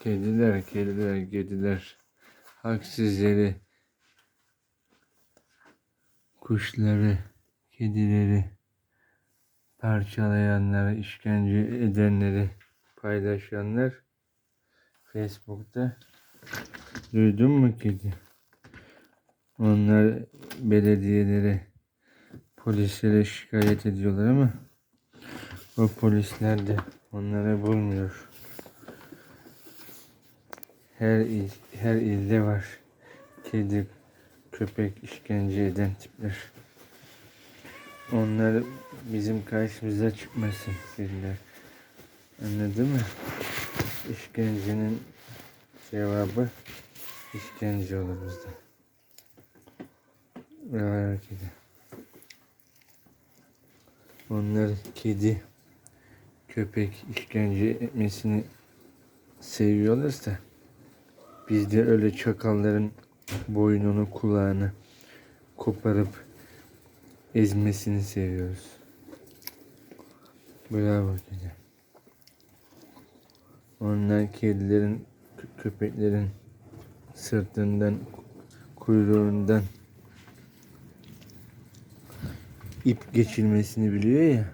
Kediler, kediler, kediler. Haksız kuşları, kedileri parçalayanları, işkence edenleri paylaşanlar Facebook'ta duydun mu kedi? Onlar belediyelere, polislere şikayet ediyorlar ama o polisler de onları bulmuyor. Her il, her ilde var. Kedi, köpek işkence eden tipler. Onlar bizim karşımıza çıkmasın dediler. Anladın mı? İşkencenin cevabı işkence olur bizde. Bravo kedi. Onlar kedi, köpek işkence etmesini seviyorlarsa biz de öyle çakalların boynunu kulağını koparıp ezmesini seviyoruz. Bravo kedi. Onlar kedilerin, kö- köpeklerin sırtından, kuyruğundan ip geçirmesini biliyor ya.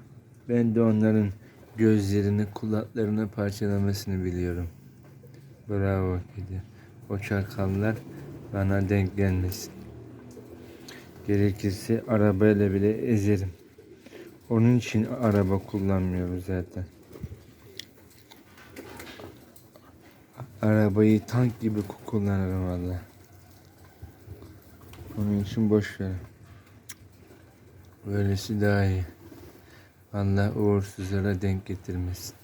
Ben de onların gözlerini, kulaklarını parçalamasını biliyorum. Bravo kedi. O çakallar bana denk gelmesin. Gerekirse arabayla bile ezerim. Onun için araba kullanmıyorum zaten. Arabayı tank gibi kullanırım valla. Onun için boş ver. Böylesi daha iyi. Allah uğursuzlara denk getirmesin.